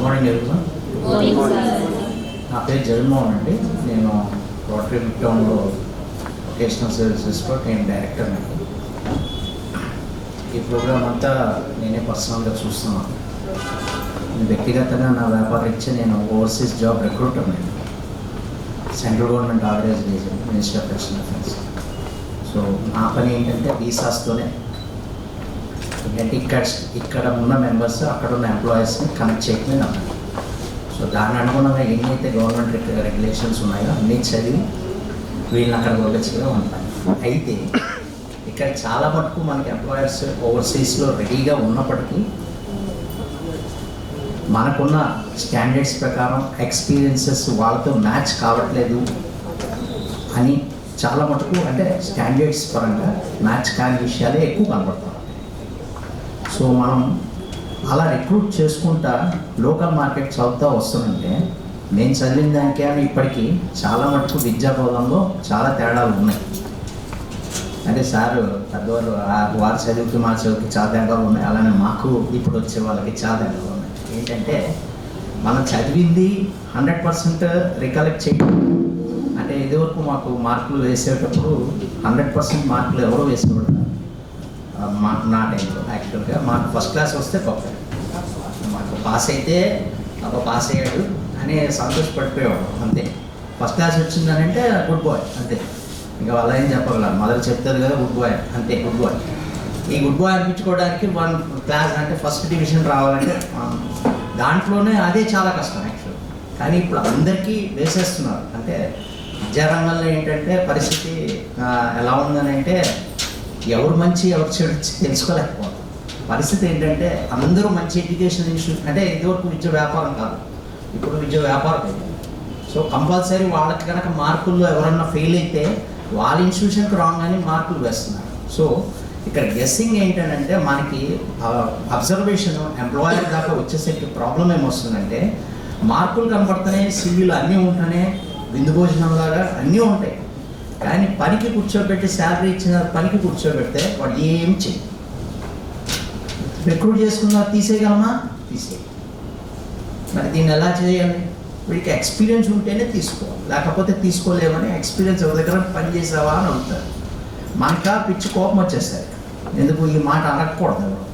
Morning everyone నా పేరు జగన్మోహన్ అండి. నేను రోటరీ టౌన్లో వొకేషనల్ సర్వీసెస్లో నేను డైరెక్టర్ అండి. ఈ ప్రోగ్రామ్ అంతా నేనే పర్సనల్గా చూస్తున్నాను నేను వ్యక్తిగతంగా నా వ్యాపారీత్యా నేను ఓవర్సీస్ జాబ్ రిక్రూటర్ నేను సెంట్రల్ గవర్నమెంట్ ఆర్గనైజ్ చేశాను minister of external affairs so నా పని ఏంటంటే వీసాస్తోనే అంటే ఇక్కడ ఇక్కడ ఉన్న మెంబర్స్ అక్కడ ఉన్న ఎంప్లాయీస్ని కనెక్ట్ చేయడమే నా సో దాని అనుగుణంగా ఎన్నైతే గవర్నమెంట్ రెగ్యులేషన్స్ ఉన్నాయో అన్నీ చదివి వీళ్ళని అక్కడ పంపించడం ఉంటాయి అయితే ఇక్కడ చాలా మటుకు మనకి ఎంప్లాయర్స్ ఓవర్సీస్లో రెడీగా ఉన్నప్పటికీ మనకున్న స్టాండర్డ్స్ ప్రకారం ఎక్స్పీరియన్సెస్ వాళ్ళతో మ్యాచ్ కావట్లేదు అని చాలా మటుకు అంటే స్టాండర్డ్స్ పరంగా మ్యాచ్ కాని విషయాలే ఎక్కువ కనబడతాయి. సో మనం అలా రిక్రూట్ చేసుకుంటా లోకల్ మార్కెట్ చదువుతూ వస్తుందంటే నేను చదివిన దానికే అని ఇప్పటికీ చాలా మటుకు విద్యా బోధనలో చాలా తేడాలు ఉన్నాయి. అంటే సార్ పెద్దవారు వారి చదువుకి మా చదువుకి చాలా తేడాలు ఉన్నాయి. అలానే మాకు ఇప్పుడు వచ్చే వాళ్ళకి చాలా తేడాలు ఉన్నాయి. ఏంటంటే మనం చదివింది హండ్రెడ్ పర్సెంట్ రికలెక్ట్ చేయడం. అంటే ఇదివరకు మాకు మార్కులు వేసేటప్పుడు హండ్రెడ్ పర్సెంట్ మార్కులు ఎవరో వేసేవాళ్ళు మా నా టైంలో యాక్చువల్గా మాకు ఫస్ట్ క్లాస్ వస్తే పర్ఫెక్ట్ మాకు పాస్ అయితే ఒక పాస్ అయ్యాడు అని సంతోషపడిపోయేవాడు అంతే. ఫస్ట్ క్లాస్ వచ్చిందనంటే గుడ్ బాయ్ అంతే. ఇంకా వాళ్ళ ఏం చెప్పగలరు? మొదలు చెప్తారు కదా గుడ్ బాయ్ అంతే గుడ్ బాయ్ ఈ గుడ్ బాయ్ అనిపించుకోవడానికి వన్ క్లాస్ అంటే ఫస్ట్ డివిజన్ రావాలంటే దాంట్లోనే అదే చాలా కష్టం యాక్చువల్ కానీ ఇప్పుడు అందరికీ వేసేస్తున్నారు. అంటే విద్యారంగంలో ఏంటంటే పరిస్థితి ఎలా ఉందని అంటే ఎవరు మంచి ఎవరు చెడు తెలుసుకోలేకపోవడం. పరిస్థితి ఏంటంటే అందరూ మంచి ఎడ్యుకేషన్ ఇన్స్టిట్యూట్ అంటే ఇదివరకు విద్య వ్యాపారం కాదు. ఇప్పుడు విద్య వ్యాపారం అయింది. సో కంపల్సరీ వాళ్ళకి కనుక మార్కుల్లో ఎవరన్నా ఫెయిల్ అయితే వాళ్ళ ఇన్స్టిట్యూషన్కి రాంగ్ అని మార్కులు వేస్తున్నారు. సో ఇక్కడ గెస్సింగ్ ఏంటంటే మనకి అబ్జర్వేషన్ ఎంప్లాయర్ దాకా వచ్చేసరికి ప్రాబ్లం ఏమొస్తుందంటే మార్కులు కనపడుతున్నాయి సివిల్ అన్నీ ఉంటూనే విందు భోజనం లాగా అన్నీ ఉంటాయి. కానీ పనికి కూర్చోబెట్టి శాలరీ ఇచ్చిన పనికి కూర్చోబెడితే వాడు ఏం చెయ్యి రిక్రూట్ చేసుకున్నా తీసేయగలమా? తీసేయ మరి దీన్ని ఎలా చేయాలి? వీడికి ఎక్స్పీరియన్స్ ఉంటేనే తీసుకోవాలి. లేకపోతే తీసుకోలేమని ఎక్స్పీరియన్స్ ఎవరి దగ్గర పని చేసావా అని అడుగుతారు. మనకా పిచ్చి కోపం వచ్చేసరి ఎందుకు ఈ మాట అడగకూడదు ఎవరు?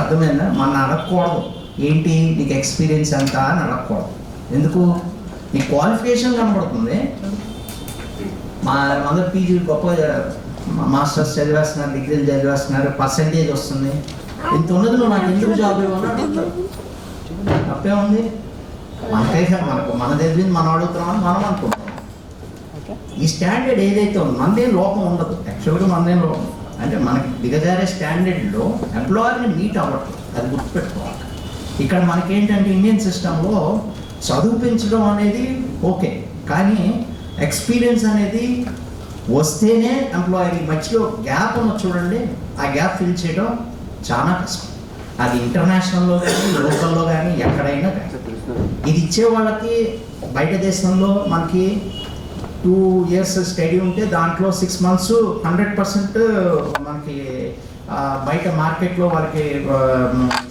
అర్థమైందా? మన అడగకూడదు. ఏంటి? నీకు ఎక్స్పీరియన్స్ ఎంత అని అడగకూడదు. ఎందుకు? నీ క్వాలిఫికేషన్ కనబడుతుంది. మా అందరు పీజీ గొప్ప మాస్టర్స్ చదివేస్తున్నారు డిగ్రీలు చదివేస్తున్నారు పర్సంటేజ్ వస్తుంది. ఇంత ఉన్నది నువ్వు నాకు ఎందుకు జాబ్ ఇవ్వాలి తప్పే ఉంది. మనకే మనకు మన చదివింది మనం అడుగుతున్నామని మనం అనుకుంటాం ఈ స్టాండర్డ్ ఏదైతే ఉందో మనదేం లోపం ఉండదు. యాక్చువల్గా మనదేం లోపం. అంటే మనకి దిగజారే స్టాండర్డ్లో ఎంప్లాయర్ని మీట్ అవ్వట్లేదు. అది గుర్తుపెట్టుకోవాలి. ఇక్కడ మనకేంటంటే ఇండియన్ సిస్టంలో చదువు పెంచడం అనేది ఓకే. కానీ ఎక్స్పీరియన్స్ అనేది వస్తేనే ఎంప్లాయర్ మధ్యలో గ్యాప్ ఉన్న చూడండి ఆ గ్యాప్ ఫిల్ చేయడం చాలా కష్టం. అది ఇంటర్నేషనల్లో కానీ లోకల్లో కానీ ఎక్కడైనా కానీ. ఇది ఇచ్చే వాళ్ళకి బయట దేశంలో మనకి టూ ఇయర్స్ స్టడీ ఉంటే దాంట్లో సిక్స్ మంత్స్ హండ్రెడ్ పర్సెంట్ మనకి బయట మార్కెట్లో వాళ్ళకి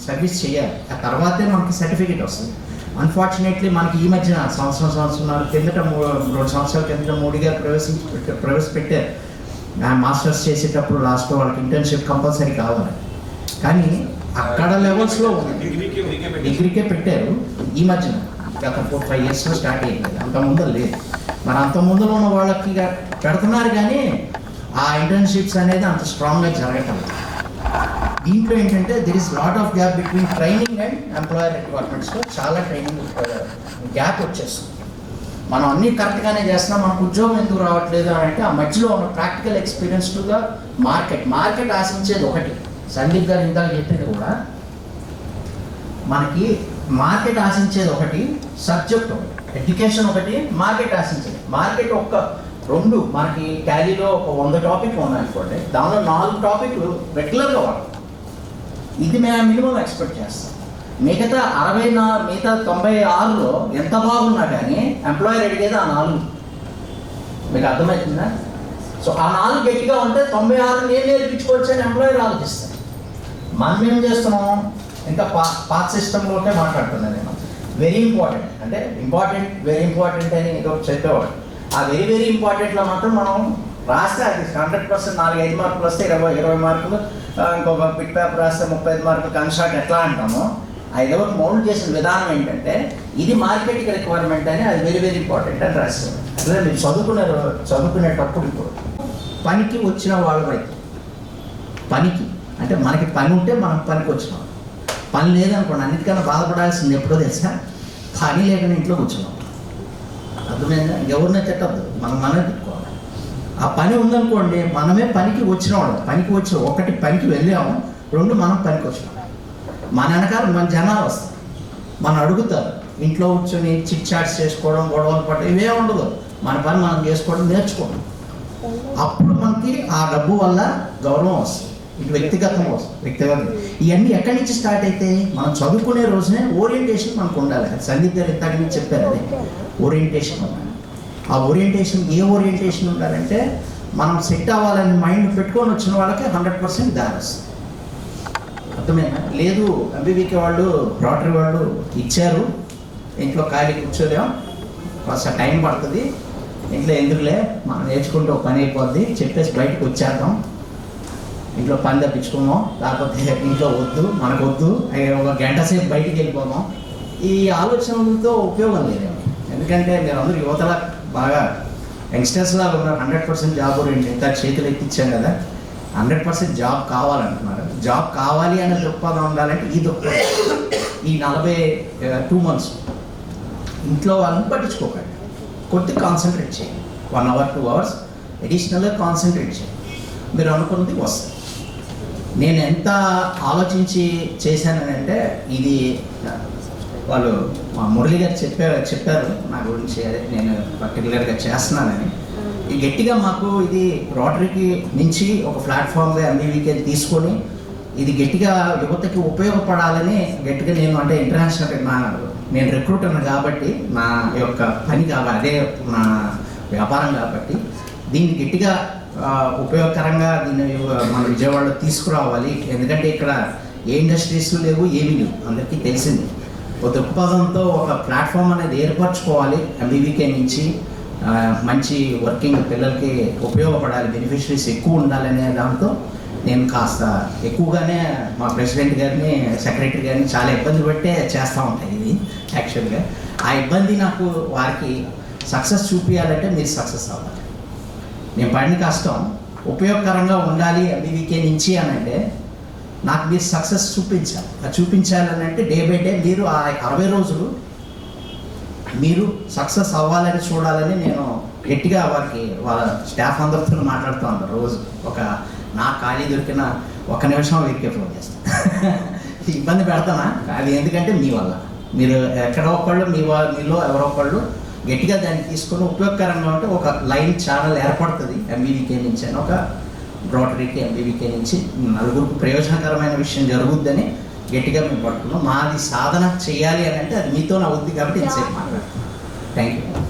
సర్వీస్ చేయాలి. ఆ తర్వాతే మనకి సర్టిఫికేట్ వస్తుంది. అన్ఫార్చునేట్లీ మనకి ఈ మధ్యన సంవత్సరం సంవత్సరాలు కిందట రెండు సంవత్సరాల కిందట మోడీ గారు ప్రవేశించి ప్రవేశపెట్టారు. మాస్టర్స్ చేసేటప్పుడు లాస్ట్లో వాళ్ళకి ఇంటర్న్షిప్ కంపల్సరీ కావాలి. కానీ అక్కడ లెవెల్స్లో ఉంది. డిగ్రీకే పెట్టారు. ఈ మధ్యన గత ఫోర్ ఫైవ్ ఇయర్స్లో స్టార్ట్ అయ్యింది. అంత ముందు లేదు. మరి అంత ముందులో ఉన్న వాళ్ళకి పెడుతున్నారు కానీ ఆ ఇంటర్న్షిప్స్ అనేది అంత స్ట్రాంగ్గా జరగటం లేదు. దీంట్లో ఏంటంటే there is lot of gap between training and employer రిక్వైర్మెంట్స్లో చాలా ట్రైనింగ్ గ్యాప్ వచ్చేస్తుంది. మనం అన్నీ కరెక్ట్గానే చేస్తున్నాం మనకు ఉద్యోగం ఎందుకు రావట్లేదు అని అంటే ఆ మధ్యలో ఉన్న practical experience to the market market ఆశించేది ఒకటి. సందీప్ గారు ఇందాక చెప్పింది కూడా మనకి మార్కెట్ ఆశించేది ఒకటి సబ్జెక్ట్ ఒకటి. ఎడ్యుకేషన్ ఒకటి మార్కెట్ ఆశించేది. మార్కెట్ ఒక్క రెండు. మనకి ట్యాలీలో ఒక వంద టాపిక్ ఉందనుకోండి దానిలో నాలుగు టాపిక్లు రెగ్యులర్గా వాడు ఇది మేము మినిమం ఎక్స్పెక్ట్ చేస్తాం. మిగతా అరవై నా మిగతా తొంభై ఆరులో ఎంత బాగున్నా కానీ ఎంప్లాయర్ అడిగేది ఆ నాలుగు. మీకు అర్థమవుతుందా? సో ఆ నాలుగు గట్టిగా ఉంటే తొంభై ఆరు ఏం నేర్పించుకోవచ్చు అని ఎంప్లాయర్ ఆలోచిస్తారు. మనం ఏం చేస్తున్నాం? ఇంకా పా పాత సిస్టంలోనే మాట్లాడుతున్నాను నేను. వెరీ ఇంపార్టెంట్ అంటే ఇంపార్టెంట్ వెరీ ఇంపార్టెంట్ అని ఏదో చెప్పేవాడు. ఆ వెరీ వెరీ ఇంపార్టెంట్లో మాత్రం మనం రాస్తే అది హండ్రెడ్ పర్సెంట్ నాలుగు ఐదు మార్కులు వస్తే ఇరవై ఇరవై మార్కులు ఇంకొక పిట్ పేపర్ రాస్తే ముప్పై ఐదు మార్కులు కన్షాట్ ఎట్లా అంటామో ఆ ఇరవై మౌల్డ్ చేసిన విధానం ఏంటంటే ఇది మార్కెట్కి రిక్వైర్మెంట్ అని అది వెరీ వెరీ ఇంపార్టెంట్ అని రాస్తారు అట్లా మీరు చదువుకునే చదువుకునేటప్పుడు ఇప్పుడు పనికి వచ్చిన వాళ్ళ వైపు పనికి అంటే మనకి పని ఉంటే మనం పనికి వచ్చినాం. పని లేదనుకోండి అన్నిటికన్నా బాధపడాల్సింది ఎప్పుడో తెలుసా? పని లేకుండా ఇంట్లో కూర్చున్నాం. అర్థమైందా? ఎవరినే తిట్టద్దు. మనం మనకి ఆ పని ఉందనుకోండి మనమే పనికి వచ్చిన వాళ్ళం పనికి వచ్చి ఒకటి పనికి వెళ్ళాము రెండు మనం పనికి వచ్చినాం. మన వెనకాల మన జనాలు వస్తారు. మనం అడుగుతారు. ఇంట్లో కూర్చొని చిట్ చాట్స్ చేసుకోవడం గొడవలు పడడం ఇవే ఉండదు. మన పని మనం చేసుకోవడం నేర్చుకోవడం. అప్పుడు మనకి ఆ డబ్బు వల్ల గౌరవం వస్తుంది. ఇటు వ్యక్తిగతం వస్తుంది. వ్యక్తిగతం. ఇవన్నీ ఎక్కడి నుంచి స్టార్ట్ అయితే మనం చదువుకునే రోజునే ఓరియంటేషన్ మనకు ఉండాలి. సంగీత సందీప్ ఇంతకు నుంచి చెప్పారు అది. ఓరియంటేషన్ ఉండాలి. ఆ ఓరియంటేషన్ ఏ ఓరియంటేషన్ ఉండాలంటే మనం సెట్ అవ్వాలని మైండ్ పెట్టుకొని వచ్చిన వాళ్ళకి హండ్రెడ్ పర్సెంట్ దారస్ అర్థమైనా లేదు ఎంబీబీకే వాళ్ళు రోటరీ వాళ్ళు ఇచ్చారు. ఇంట్లో ఖాళీ కూర్చోలేం. కాస్త టైం పడుతుంది. ఇంట్లో ఎందుకులే? మనం నేర్చుకుంటే ఒక పని అయిపోద్ది. చెప్పేసి బయటకు వచ్చేద్దాం. ఇంట్లో పని తప్పించుకుందాం. లేకపోతే ఇంట్లో వద్దు మనకు వద్దు ఒక గంట సేపు బయటికి వెళ్ళిపోదాం. ఈ ఆలోచనలతో ఉపయోగం లేదండి ఎందుకంటే మీరు అందరూ యువతలా బాగా యంగ్స్టర్స్ లాగా ఉన్నారు. Hundred percent job oriented. ఇంత చేతులు ఎక్కించాం కదా. హండ్రెడ్ పర్సెంట్ జాబ్ కావాలంటున్నారు. జాబ్ కావాలి అనే దృక్పథం ఉండాలంటే ఈ దృక్పథం. ఈ నలభై టూ మంత్స్. ఇంట్లో వాళ్ళని పట్టించుకోకండి. కొద్ది కాన్సన్ట్రేట్ చేయండి. వన్ అవర్ టూ అవర్స్ అడిషనల్గా కాన్సన్ట్రేట్ చేయండి. మీరు అనుకున్నది వస్తుంది. నేను ఎంత ఆలోచించి చేశానంటే ఇది వాళ్ళు మా మురళి గారు చెప్పారు చెప్పారు. నా గురించి అదే నేను పర్టికులర్గా చేస్తున్నానని. గట్టిగా మాకు ఇది రోటరీకి మించి ఒక ప్లాట్ఫామ్గా ఎంబీవీకే తీసుకొని ఇది గట్టిగా యువతకి ఉపయోగపడాలని గట్టిగా నేను అంటే ఇంటర్నేషనల్ నా నేను రిక్రూటర్ కాబట్టి నా యొక్క పని కాబట్టి అదే నా వ్యాపారం కాబట్టి దీన్ని గట్టిగా ఉపయోగకరంగా దీన్ని మన విజయవాడలో తీసుకురావాలి. ఎందుకంటే ఇక్కడ ఏ ఇండస్ట్రీస్ లేవు ఏమీ లేవు. అందరికీ తెలిసింది. ఒక దృక్పథంతో ఒక ప్లాట్ఫామ్ అనేది ఏర్పరచుకోవాలి ఎంబీబీకే నుంచి. మంచి వర్కింగ్ పిల్లలకి ఉపయోగపడాలి బెనిఫిషరీస్ ఎక్కువ ఉండాలనే దాంతో నేను కాస్త ఎక్కువగానే మా ప్రెసిడెంట్ గారిని సెక్రటరీ గారిని చాలా ఇబ్బంది పెట్టే చేస్తూ ఉంటాయి ఇది యాక్చువల్గా. ఆ ఇబ్బంది నాకు వారికి సక్సెస్ చూపించాలంటే మీరు సక్సెస్ అవ్వాలి. నేను పడిన కష్టం ఉపయోగకరంగా ఉండాలి బీవీకే నుంచి అని అంటే నాకు మీరు సక్సెస్ చూపించాలి. అది చూపించాలని అంటే డే బై డే మీరు ఆ అరవై రోజులు మీరు సక్సెస్ అవ్వాలని చూడాలని నేను గట్టిగా వారికి వాళ్ళ స్టాఫ్ అందరితో మాట్లాడుతూ ఉంటాను. రోజు ఒక నా ఖాళీ దొరికిన ఒక నిమిషం వీరికే ఫోన్ చేస్తాను ఇబ్బంది పెడతానా? అది ఎందుకంటే మీ వల్ల. మీరు ఎక్కడో ఒకళ్ళు మీ వా మీలో ఎవరో ఒకళ్ళు గట్టిగా దాన్ని తీసుకొని ఉపయోగకరంగా ఉంటే ఒక లైన్ ఛానల్ ఏర్పడుతుంది. ఎంబీవీకే నుంచి అని ఒక రోటరీకి ఎంబీబీకే నుంచి నలుగురికి ప్రయోజనకరమైన విషయం జరుగుద్దని గట్టిగా మేము పట్టుకున్నాం. మాది సాధన చేయాలి అని అంటే అది మీతో నా కాబట్టి ఇంతసేపు మాట్లాడుతున్నాం. Thank you